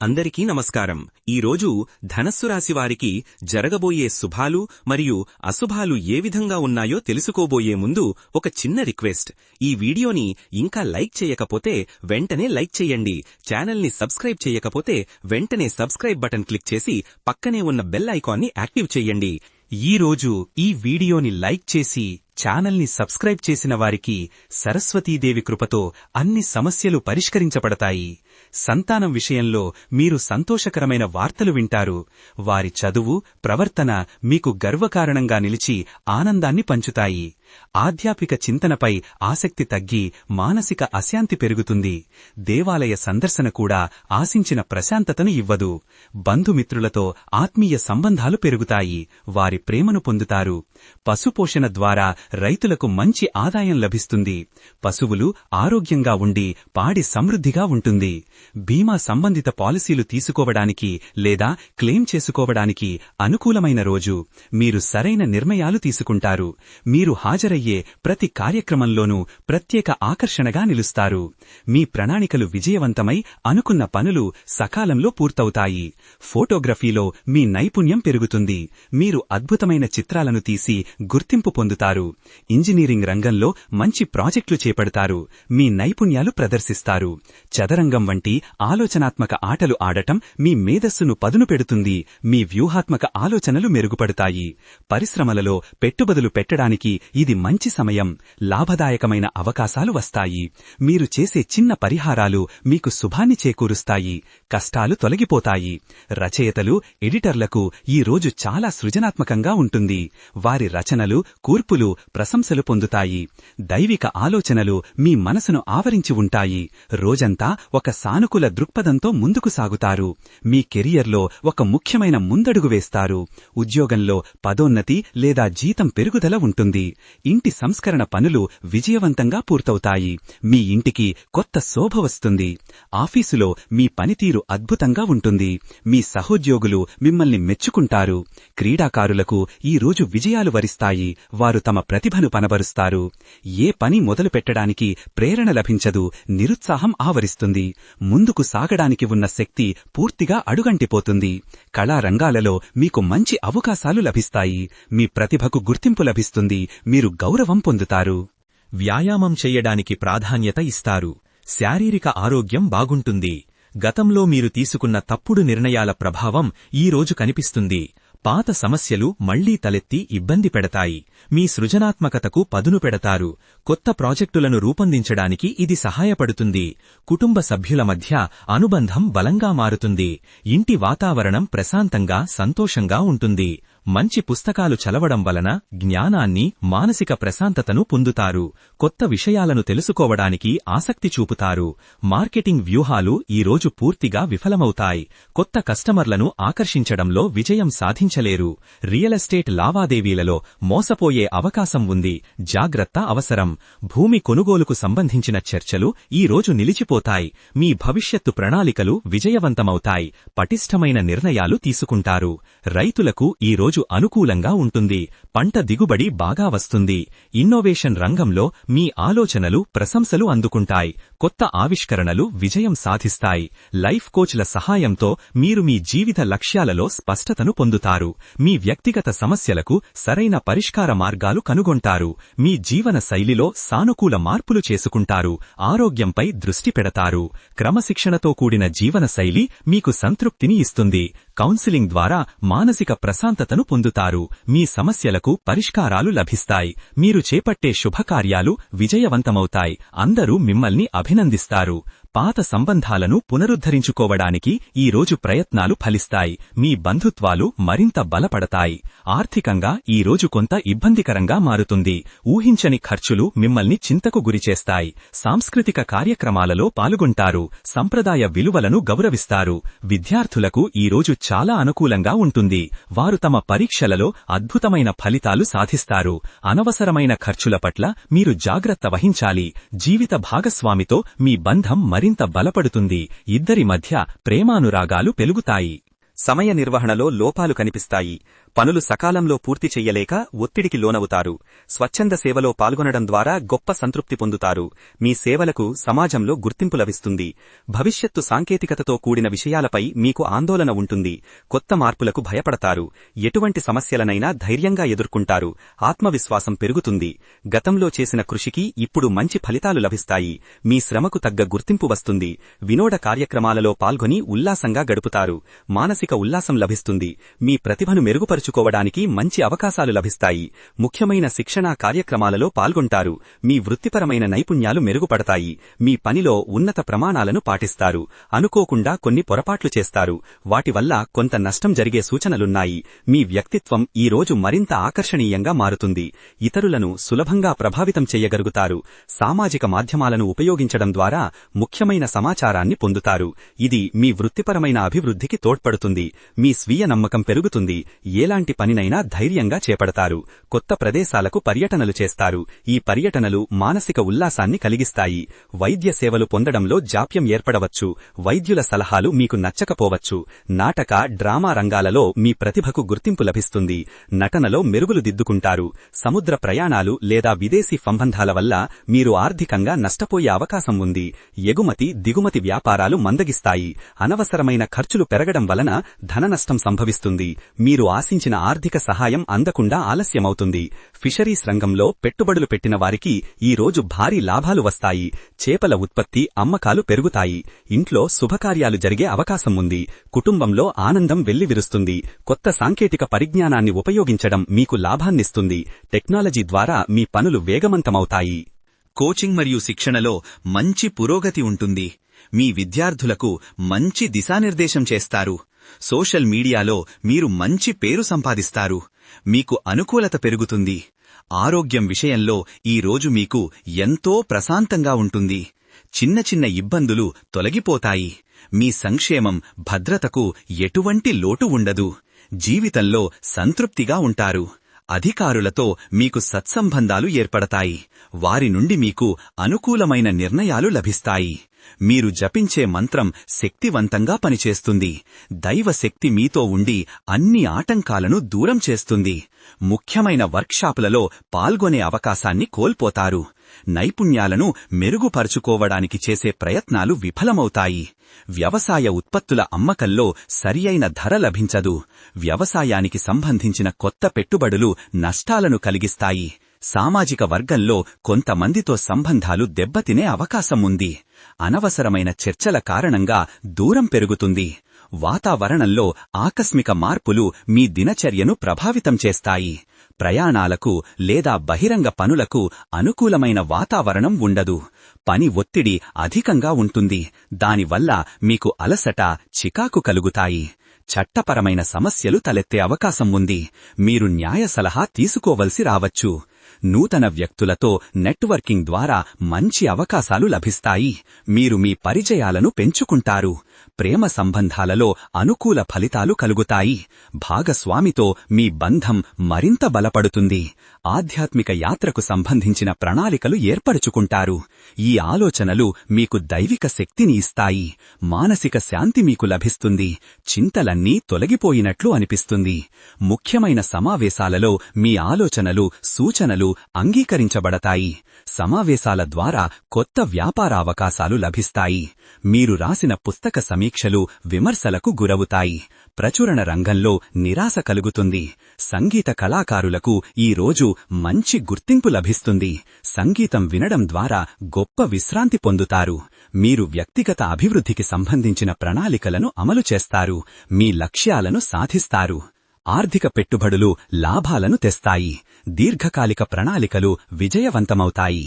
అందరికీ నమస్కారం. ఈరోజు ధనస్సు రాశి వారికి జరగబోయే శుభాలు మరియు అశుభాలు ఏ విధంగా ఉన్నాయో తెలుసుకోబోయే ముందు ఒక చిన్న రిక్వెస్ట్. ఈ వీడియోని ఇంకా లైక్ చేయకపోతే వెంటనే లైక్ చేయండి. ఛానల్ని సబ్స్క్రైబ్ చేయకపోతే వెంటనే సబ్స్క్రైబ్ బటన్ క్లిక్ చేసి పక్కనే ఉన్న బెల్ ఐకాన్ని యాక్టివ్ చేయండి. ఈ రోజు ఈ వీడియోని లైక్ చేసి ఛానల్ని సబ్స్క్రైబ్ చేసిన వారికి సరస్వతీదేవి కృపతో అన్ని సమస్యలు పరిష్కరించబడతాయి. సంతానం విషయంలో మీరు సంతోషకరమైన వార్తలు వింటారు. వారి చదువు ప్రవర్తన మీకు గర్వకారణంగా నిలిచి ఆనందాన్ని పంచుతాయి. ఆధ్యాత్మిక చింతనపై ఆసక్తి తగ్గి మానసిక అశాంతి పెరుగుతుంది. దేవాలయ సందర్శన కూడా ఆశించిన ప్రశాంతతను ఇవ్వదు. బంధుమిత్రులతో ఆత్మీయ సంబంధాలు పెరుగుతాయి. వారి ప్రేమను పొందుతారు. పశుపోషణ ద్వారా రైతులకు మంచి ఆదాయం లభిస్తుంది. పశువులు ఆరోగ్యంగా ఉండి పాడి సమృద్ధిగా ఉంటుంది. బీమా సంబంధిత పాలసీలు తీసుకోవడానికి లేదా క్లెయిమ్ చేసుకోవడానికి అనుకూలమైన రోజు. మీరు సరైన నిర్ణయాలు తీసుకుంటారు. మీరు హాజరయ్యే ప్రతి కార్యక్రమంలోనూ ప్రత్యేక ఆకర్షణగా నిలుస్తారు. మీ ప్రణాళికలు విజయవంతమై అనుకున్న పనులు సకాలంలో పూర్తవుతాయి. ఫోటోగ్రఫీలో మీ నైపుణ్యం పెరుగుతుంది. మీరు అద్భుతమైన చిత్రాలను తీసి గుర్తింపు పొందుతారు. ఇంజనీరింగ్ రంగంలో మంచి ప్రాజెక్టులు చేపడతారు. మీ నైపుణ్యాలు ప్రదర్శిస్తారు. చదరంగం వంటి ఆలోచనాత్మక ఆటలు ఆడటం మీ మేధస్సును పదును పెడుతుంది. మీ వ్యూహాత్మక ఆలోచనలు మెరుగుపడతాయి. పరిశ్రమలలో పెట్టుబడులు పెట్టడానికి ఇది మంచి సమయం. లాభదాయకమైన అవకాశాలు వస్తాయి. మీరు చేసే చిన్న పరిహారాలు మీకు శుభాన్ని చేకూరుస్తాయి. కష్టాలు తొలగిపోతాయి. రచయితలు ఎడిటర్లకు ఈ రోజు చాలా సృజనాత్మకంగా ఉంటుంది. వారి రచనలు కూర్పులు ప్రశంసలు పొందుతాయి. దైవిక ఆలోచనలు మీ మనసును ఆవరించి ఉంటాయి. రోజంతా ఒక సానుకూల దృక్పథంతో ముందుకు సాగుతారు. మీ కెరియర్లో ఒక ముఖ్యమైన ముందడుగు వేస్తారు. ఉద్యోగంలో పదోన్నతి లేదా జీతం పెరుగుదల ఉంటుంది. ఇంటి సంస్కరణ పనులు విజయవంతంగా పూర్తవుతాయి. మీ ఇంటికి కొత్త శోభ వస్తుంది. ఆఫీసులో మీ పనితీరు అద్భుతంగా ఉంటుంది. మీ సహోద్యోగులు మిమ్మల్ని మెచ్చుకుంటారు. క్రీడాకారులకు ఈ రోజు విజయాలు వరిస్తాయి. వారు తమ ప్రతిభను పనబరుస్తారు. ఏ పని మొదలు పెట్టడానికి ప్రేరణ లభించదు. నిరుత్సాహం ఆవరిస్తుంది. ముందుకు సాగడానికి ఉన్న శక్తి పూర్తిగా అడుగంటిపోతుంది. కళారంగాలలో మీకు మంచి అవకాశాలు లభిస్తాయి. మీ ప్రతిభకు గుర్తింపు లభిస్తుంది. మీరు గౌరవం పొందుతారు. వ్యాయామం చెయ్యడానికి ప్రాధాన్యత ఇస్తారు. శారీరక ఆరోగ్యం బాగుంటుంది. గతంలో మీరు తీసుకున్న తప్పుడు నిర్ణయాల ప్రభావం ఈ రోజు కనిపిస్తుంది. పాత సమస్యలు మళ్ళీ తలెత్తి ఇబ్బంది పెడతాయి. మీ సృజనాత్మకతకు పదును పెడతారు. కొత్త ప్రాజెక్టులను రూపొందించడానికి ఇది సహాయపడుతుంది. కుటుంబ సభ్యుల మధ్య అనుబంధం బలంగా మారుతుంది. ఇంటి వాతావరణం ప్రశాంతంగా సంతోషంగా ఉంటుంది. మంచి పుస్తకాలు చలవడం వలన జ్ఞానాన్ని మానసిక ప్రశాంతతను పొందుతారు. కొత్త విషయాలను తెలుసుకోవడానికి ఆసక్తి చూపుతారు. మార్కెటింగ్ వ్యూహాలు ఈరోజు పూర్తిగా విఫలమవుతాయి. కొత్త కస్టమర్లను ఆకర్షించడంలో విజయం సాధించలేరు. రియల్ ఎస్టేట్ లావాదేవీలలో మోసపోయే అవకాశం ఉంది. జాగ్రత్త అవసరం. భూమి కొనుగోలుకు సంబంధించిన చర్చలు ఈ రోజు నిలిచిపోతాయి. మీ భవిష్యత్తు ప్రణాళికలు విజయవంతమవుతాయి. పటిష్టమైన నిర్ణయాలు తీసుకుంటారు. రైతులకు ఈ రోజు అనుకూలంగా ఉంటుంది. పంట దిగుబడి బాగా వస్తుంది. ఇన్నోవేషన్ రంగంలో మీ ఆలోచనలు ప్రశంసలు అందుకుంటాయి. కొత్త ఆవిష్కరణలు విజయం సాధిస్తాయి. లైఫ్ కోచ్ల సహాయంతో మీరు మీ జీవిత లక్ష్యాలలో స్పష్టతను పొందుతారు. మీ వ్యక్తిగత సమస్యలకు సరైన పరిష్కార మార్గాలు కనుగొంటారు. మీ జీవన శైలిలో సానుకూల మార్పులు చేసుకుంటారు. ఆరోగ్యంపై దృష్టి పెడతారు. క్రమశిక్షణతో కూడిన జీవన శైలి మీకు సంతృప్తిని ఇస్తుంది. కౌన్సిలింగ్ ద్వారా మానసిక ప్రశాంతతను పొందుతారు. మీ సమస్యలకు పరిష్కారాలు లభిస్తాయి. మీరు చేపట్టే శుభకార్యాలు విజయవంతమవుతాయి. అందరూ మిమ్మల్ని అభినందిస్తారు. పాత సంబంధాలను పునరుద్ధరించుకోవడానికి ఈ రోజు ప్రయత్నాలు ఫలిస్తాయి. మీ బంధుత్వాలు మరింత బలపడతాయి. ఆర్థికంగా ఈ రోజు కొంత ఇబ్బందికరంగా మారుతుంది. ఊహించని ఖర్చులు మిమ్మల్ని చింతకు గురిచేస్తాయి సాంస్కృతిక కార్యక్రమాలలో పాల్గొంటారు. సంప్రదాయ విలువలను గౌరవిస్తారు. విద్యార్థులకు ఈ రోజు చాలా అనుకూలంగా ఉంటుంది. వారు తమ పరీక్షలలో అద్భుతమైన ఫలితాలు సాధిస్తారు. అనవసరమైన ఖర్చుల పట్ల మీరు జాగ్రత్త వహించాలి. జీవిత భాగస్వామితో మీ బంధం మరింత బలపడుతుంది. ఇద్దరి మధ్య ప్రేమానురాగాలు పెలుగుతాయి సమయ నిర్వహణలో లోపాలు కనిపిస్తాయి. పనులు సకాలంలో పూర్తి చెయ్యలేక ఒత్తిడికి లోనవుతారు. స్వచ్ఛంద సేవలో పాల్గొనడం ద్వారా గొప్ప సంతృప్తి పొందుతారు. మీ సేవలకు సమాజంలో గుర్తింపు లభిస్తుంది. భవిష్యత్తు సాంకేతికతతో కూడిన విషయాలపై మీకు ఆందోళన ఉంటుంది. కొత్త మార్పులకు భయపడతారు. ఎటువంటి సమస్యలనైనా ధైర్యంగా ఎదుర్కొంటారు. ఆత్మవిశ్వాసం పెరుగుతుంది. గతంలో చేసిన కృషికి ఇప్పుడు మంచి ఫలితాలు లభిస్తాయి. మీ శ్రమకు తగ్గ గుర్తింపు వస్తుంది. వినోద కార్యక్రమాలలో పాల్గొని ఉల్లాసంగా గడుపుతారు. మానసిక ఉల్లాసం లభిస్తుంది. మీ ప్రతిభను మెరుగుపరు మెరుగుపరుచుకోవడానికి మంచి అవకాశాలు లభిస్తాయి. ముఖ్యమైన శిక్షణా కార్యక్రమాలలో పాల్గొంటారు. మీ వృత్తిపరమైన నైపుణ్యాలు మెరుగుపడతాయి. మీ పనిలో ఉన్నత ప్రమాణాలను పాటిస్తారు. అనుకోకుండా కొన్ని పొరపాట్లు చేస్తారు. వాటి వల్ల కొంత నష్టం జరిగే సూచనలున్నాయి. మీ వ్యక్తిత్వం ఈ రోజు మరింత ఆకర్షణీయంగా మారుతుంది. ఇతరులను సులభంగా ప్రభావితం చేయగలుగుతారు. సామాజిక మాధ్యమాలను ఉపయోగించడం ద్వారా ముఖ్యమైన సమాచారాన్ని పొందుతారు. ఇది మీ వృత్తిపరమైన అభివృద్ధికి తోడ్పడుతుంది. మీ స్వీయ నమ్మకం పెరుగుతుంది. ఎలాంటి పనినైనా ధైర్యంగా చేపడతారు. కొత్త ప్రదేశాలకు పర్యటనలు చేస్తారు. ఈ పర్యటనలు మానసిక ఉల్లాసాన్ని కలిగిస్తాయి. వైద్య సేవలు పొందడంలో జాప్యం ఏర్పడవచ్చు. వైద్యుల సలహాలు మీకు నచ్చకపోవచ్చు. నాటక డ్రామా రంగాలలో మీ ప్రతిభకు గుర్తింపు లభిస్తుంది. నటనలో మెరుగులు దిద్దుకుంటారు. సముద్ర ప్రయాణాలు లేదా విదేశీ సంబంధాల వల్ల మీరు ఆర్థికంగా నష్టపోయే అవకాశం ఉంది. ఎగుమతి దిగుమతి వ్యాపారాలు మందగిస్తాయి. అనవసరమైన ఖర్చులు పెరగడం వలన ధననష్టం సంభవిస్తుంది. మీరు ఆశించిన ఆర్థిక సహాయం అందకుండా ఆలస్యమవుతుంది. ఫిషరీస్ రంగంలో పెట్టుబడులు పెట్టిన వారికి ఈ రోజు భారీ లాభాలు వస్తాయి. చేపల ఉత్పత్తి అమ్మకాలు పెరుగుతాయి. ఇంట్లో శుభకార్యాలు జరిగే అవకాశం ఉంది. కుటుంబంలో ఆనందం వెల్లివిరుస్తుంది కొత్త సాంకేతిక పరిజ్ఞానాన్ని ఉపయోగించడం మీకు లాభాన్నిస్తుంది. టెక్నాలజీ ద్వారా మీ పనులు వేగవంతమవుతాయి. కోచింగ్ మరియు శిక్షణలో మంచి పురోగతి ఉంటుంది. మీ విద్యార్థులకు మంచి దిశానిర్దేశం చేస్తారు. సోషల్ మీడియాలో మీరు మంచి పేరు సంపాదిస్తారు. మీకు అనుకూలత పెరుగుతుంది. ఆరోగ్యం విషయంలో ఈ రోజు మీకు ఎంతో ప్రశాంతంగా ఉంటుంది. చిన్న చిన్న ఇబ్బందులు తొలగిపోతాయి. మీ సంక్షేమం భద్రతకు ఎటువంటి లోటు ఉండదు. జీవితంలో సంతృప్తిగా ఉంటారు. అధికారులతో మీకు సత్సంబంధాలు ఏర్పడతాయి. వారి నుండి మీకు అనుకూలమైన నిర్ణయాలు లభిస్తాయి. మీరు జపించే మంత్రం శక్తివంతంగా పనిచేస్తుంది. దైవశక్తి మీతో ఉండి అన్ని ఆటంకాలను దూరం చేస్తుంది. ముఖ్యమైన వర్క్షాపులలో పాల్గొనే అవకాశాన్ని కోల్పోతారు. నైపుణ్యాలను మెరుగుపరుచుకోవడానికి చేసే ప్రయత్నాలు విఫలమవుతాయి. వ్యవసాయ ఉత్పత్తుల అమ్మకంలో సరియైన ధర లభించదు. వ్యవసాయానికి సంబంధించిన కొత్త పెట్టుబడులు నష్టాలను కలిగిస్తాయి. సామాజిక వర్గంలో కొంతమందితో సంబంధాలు దెబ్బతినే అవకాశం ఉంది అనవసరమైన చర్చల కారణంగా దూరం పెరుగుతుంది. వాతావరణంలో ఆకస్మిక మార్పులు మీ దినచర్యను ప్రభావితం చేస్తాయి. ప్రయాణాలకు లేదా బహిరంగ పనులకు అనుకూలమైన వాతావరణం ఉండదు. పని ఒత్తిడి అధికంగా ఉంటుంది. దానివల్ల మీకు అలసట చికాకు కలుగుతాయి. చట్టపరమైన సమస్యలు తలెత్తే అవకాశం ఉంది. మీరు న్యాయ సలహా తీసుకోవలసి రావచ్చు. నూతన వ్యక్తులతో నెట్వర్కింగ్ ద్వారా మంచి అవకాశాలు లభిస్తాయి. మీరు మీ పరిచయాలను పెంచుకుంటారు. ప్రేమ సంబంధాలలో అనుకూల ఫలితాలు కలుగుతాయి. భాగస్వామితో మీ బంధం మరింత బలపడుతుంది. ఆధ్యాత్మిక యాత్రకు సంబంధించిన ప్రణాళికలు ఏర్పరుచుకుంటారు. ఈ ఆలోచనలు మీకు దైవిక శక్తిని ఇస్తాయి. మానసిక శాంతి మీకు లభిస్తుంది. చింతలన్నీ తొలగిపోయినట్లు అనిపిస్తుంది. ముఖ్యమైన సమావేశాలలో మీ ఆలోచనలు సూచనలు అంగీకరించబడతాయి. సమావేశాల ద్వారా కొత్త వ్యాపారావకాశాలు లభిస్తాయి. మీరు రాసిన పుస్తక సమీక్షలు విమర్శలకు గురవుతాయి. ప్రచురణ రంగంలో నిరాశ కలుగుతుంది. సంగీత కళాకారులకు ఈ రోజు మంచి గుర్తింపు లభిస్తుంది. సంగీతం వినడం ద్వారా గొప్ప విశ్రాంతి పొందుతారు. మీరు వ్యక్తిగత అభివృద్ధికి సంబంధించిన ప్రణాళికలను అమలు చేస్తారు. మీ లక్ష్యాలను సాధిస్తారు. ఆర్థిక పెట్టుబడులు లాభాలను తెస్తాయి. దీర్ఘకాలిక ప్రణాళికలు విజయవంతమవుతాయి.